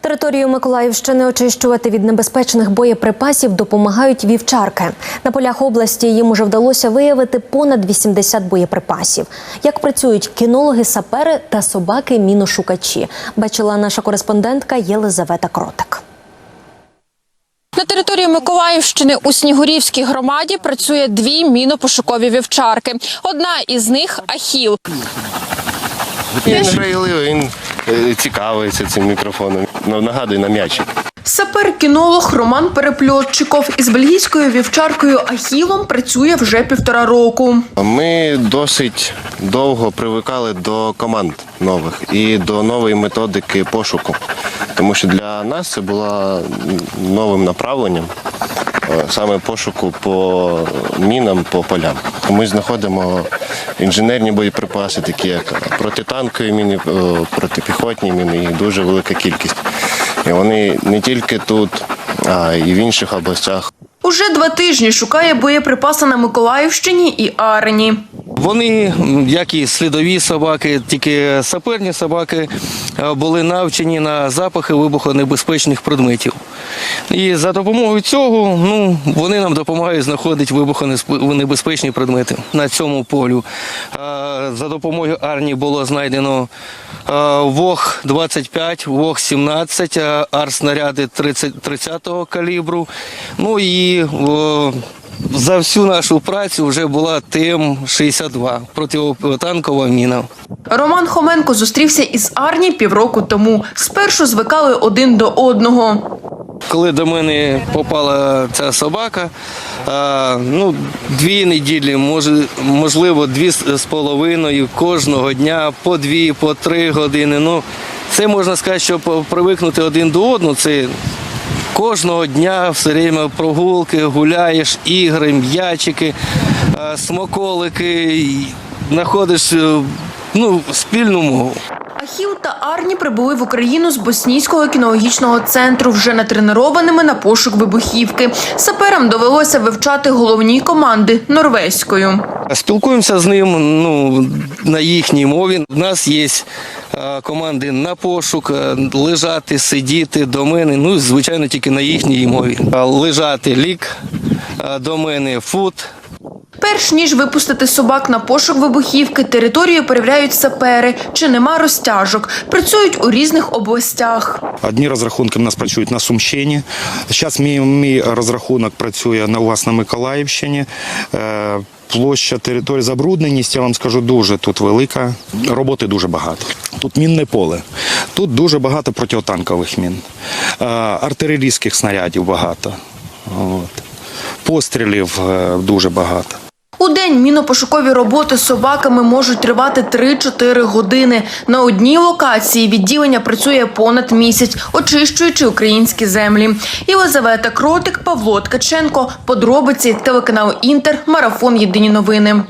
Територію Миколаївщини очищувати від небезпечних боєприпасів допомагають вівчарки. На полях області їм уже вдалося виявити понад 80 боєприпасів. Як працюють кінологи, сапери та собаки-міношукачі, бачила наша кореспондентка Єлизавета Кротик. На території Миколаївщини у Снігурівській громаді працює дві мінопошукові вівчарки. Одна із них Ахіл. Він грайливий, він цікавиться цим мікрофоном. Ну, нагадує на м'ячик. Сапер-кінолог Роман Перепльотчиков із бельгійською вівчаркою Ахілом працює вже півтора року. Ми досить довго привикали до команд нових і до нової методики пошуку. Тому що для нас це було новим направленням е, саме пошуку по мінам, по полям. Ми знаходимо інженерні боєприпаси, такі як протитанкові міни, е, протипіхотні міни, їх дуже велика кількість. І вони не тільки тут, а й в інших областях. Уже два тижні шукає боєприпаси на Миколаївщині і Арені. Вони, як і слідові собаки, тільки саперні собаки, е, були навчені на запахи вибухонебезпечних предметів. І за допомогою цього ну, вони нам допомагають знаходити вибухонебезпечні предмети на цьому полю. За допомогою Арні було знайдено е, ВОГ-25, ВОГ-17, е, арснаряди 30 30-го калібру. Ну і за всю нашу працю вже була ТМ-62 противотанкова міна. Роман Хоменко зустрівся із Арні півроку тому. Спершу звикали один до одного. Коли до мене попала ця собака, ну, дві неділі, можливо, дві з половиною кожного дня, по дві, по три години. Ну, це можна сказати, що привикнути один до одного, це кожного дня все время прогулки, гуляєш, ігри, м'ячики, а, смаколики, знаходиш е, ну, спільну мову. Ахіл та Арні прибули в Україну з боснійського кінологічного центру, вже натренованими на пошук вибухівки. Саперам довелося вивчати головні команди норвезькою. Спілкуємося з ним ну, на їхній мові. У нас є е, команди на пошук, е, лежати, сидіти до мене. Ну, звичайно, тільки на їхній мові. Лежати лік, е, до мене фут. Перш ніж випустити собак на пошук вибухівки, територію перевіряють сапери, чи нема розтяжок. Працюють у різних областях. Одні розрахунки в нас працюють на Сумщині. Зараз мій, мій розрахунок працює на вас на Миколаївщині. Е, Площа території забрудненість, я вам скажу, дуже тут велика. Роботи дуже багато. Тут мінне поле. Тут дуже багато протитанкових мін, Е, артилерійських снарядів багато. От. Пострілів е, дуже багато. У день мінопошукові роботи з собаками можуть тривати 3-4 години. На одній локації відділення працює понад місяць, очищуючи українські землі. Єлизавета Кротик, Павло Ткаченко. Подробиці телеканал Інтер. Марафон Єдині новини.